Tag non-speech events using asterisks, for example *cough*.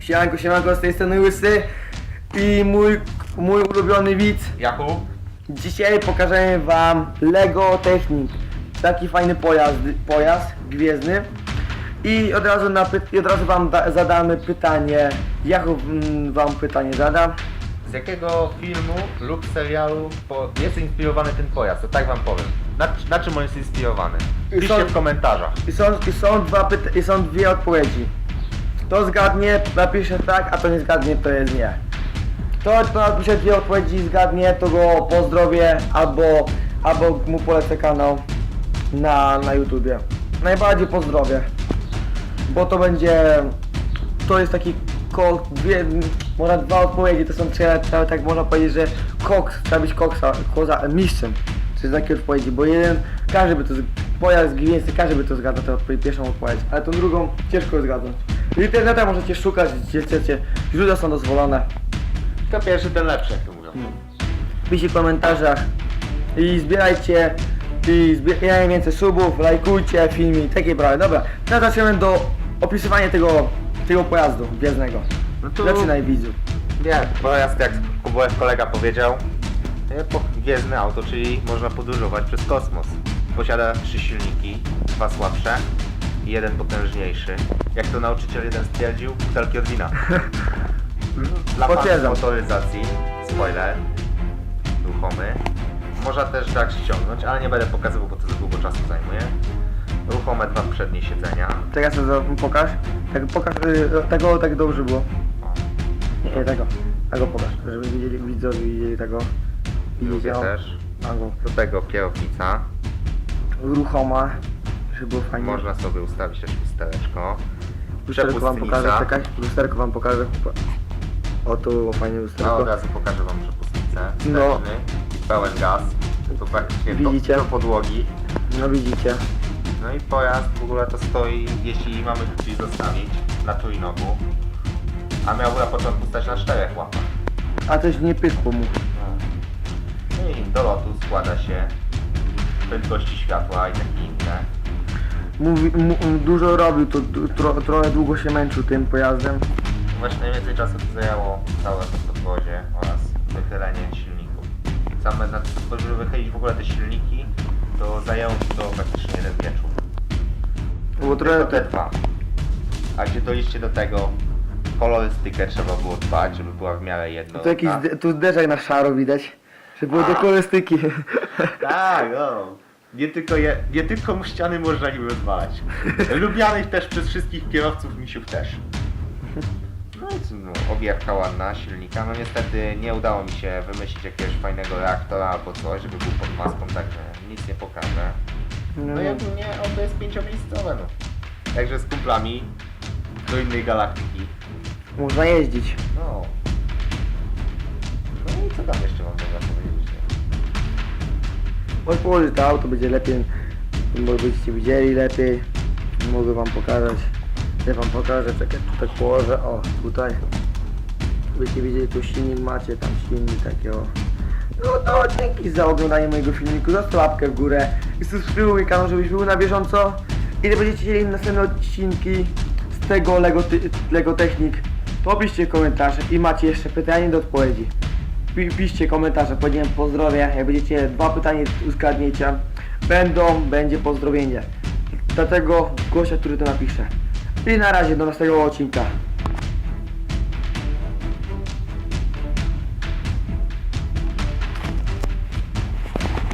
Siemanko, siemanko, z tej strony Łysy i mój, mój ulubiony widz. Jakub? Dzisiaj pokażemy wam Lego Technik. Taki fajny pojazd, pojazd gwiezdny. I od razu, na, py- i od razu wam da, zadamy pytanie. Jakub mm, wam pytanie zada. Z jakiego filmu lub serialu po... jest inspirowany ten pojazd? To tak wam powiem. Na, na czym on jest inspirowany? Piszcie w komentarzach. I są, i są, dwa pyta- i są dwie odpowiedzi. Kto zgadnie, napisze tak, a to nie zgadnie, to jest nie. Kto, kto napisze dwie odpowiedzi i zgadnie, to go pozdrowię albo, albo mu polecę kanał na, na YouTubie. Najbardziej pozdrowię. Bo to będzie, to jest taki kok, dwie, można dwa odpowiedzi, to są trzy, trzeba, tak można powiedzieć, że koks, trzeba być koksa, koza, mistrzem. Czy z takiej odpowiedzi, bo jeden, każdy by to, pojazd gwiezdny, każdy by to zgadł, tę pierwszą odpowiedź, ale tą drugą ciężko zgadnąć. W internecie możecie szukać, gdzie chcecie, źródła są dozwolone. To pierwszy, ten lepszy, jak to mówią. Piszcie w komentarzach i zbierajcie i zbierajcie więcej subów, lajkujcie filmy i takie sprawy. Dobra, teraz zaczniemy do opisywania tego, tego pojazdu gwiezdnego. No to- Zaczynaj widzu. Nie, pojazd jak Kubołek kolega powiedział, e, po- gwiezdne auto, czyli można podróżować przez kosmos. Posiada trzy silniki, dwa słabsze i jeden potężniejszy. Jak to nauczyciel jeden stwierdził, butelki od wina. *laughs* Dla fanów Potwierdzam. motoryzacji, spoiler, ruchomy. Można też tak ściągnąć, ale nie będę pokazywał, bo to za długo czasu zajmuje. Ruchome dwa przednie siedzenia. Teraz to za- pokaż. Tak pokaż, y, tego tak dobrze było. O, Nie, nie tego. Tego pokaż, żeby widzieli, widzowie widzieli tego. drugie o, też. Do tego kierownica. ruchoma, żeby było fajnie. Można sobie ustawić też lustereczko. Lusterko wam pokażę, przepustnica. czekaj. Lusterko wam pokażę. O, tu fajnie No, lusterko. od razu pokażę wam przepustnicę. No. I pełen gaz. To praktycznie Widzicie? Do, do podłogi. No widzicie. No i pojazd w ogóle to stoi, jeśli mamy gdzieś zostawić, na trójnogu. A miał na początku stać na czterech łapach. A coś nie pykło mu. No i do lotu składa się prędkości światła i inne. Mówi, mu, dużo robił, to tro, trochę długo się męczył tym pojazdem. Właśnie najwięcej czasu to zajęło całe to podwozie oraz wychylenie silników. Same na to, żeby wychylić w ogóle te silniki, to zajęło mi to praktycznie jeden wieczór. Było trochę te dwa. A gdzie doliście do tego, kolorystykę trzeba było dbać, żeby była w miarę jedno. To jakiś, tu zderzak na szaro widać. Żeby było do kolorystyki. Tak, no. Nie tylko, je, nie tylko ściany można nim rozwalać. Lubianych też przez wszystkich kierowców misiów też. No i co, no, owiewka ładna silnika. No niestety nie udało mi się wymyślić jakiegoś fajnego reaktora albo coś, żeby był pod maską, także nic nie pokażę. No jak nie, auto jest pięciomiejscowe no. Także z kumplami do innej galaktyki. Można jeździć. No. No i co tam jeszcze mam można powiedzieć? Nie? Może położyć to auto, będzie lepiej. Byście widzieli lepiej. Mogę wam pokazać. Ja wam pokażę, czekaj, tu tak położę. O, tutaj. Byście widzieli, tu silnik macie, tam silnik takiego. No to dzięki za oglądanie mojego filmiku. Zostaw łapkę w górę i subskrybuj kanał, żebyś był na bieżąco. I gdy będziecie chcieli następne odcinki z tego Lego, Lego Technik, to piszcie komentarze i macie jeszcze pytanie do odpowiedzi. Pi- Piszcie komentarze, powiedziałem pozdrowie, jak będziecie dwa pytania uzgadniecie, będą, będzie pozdrowienie. Dlatego gościa, który to napisze. I na razie, do następnego odcinka.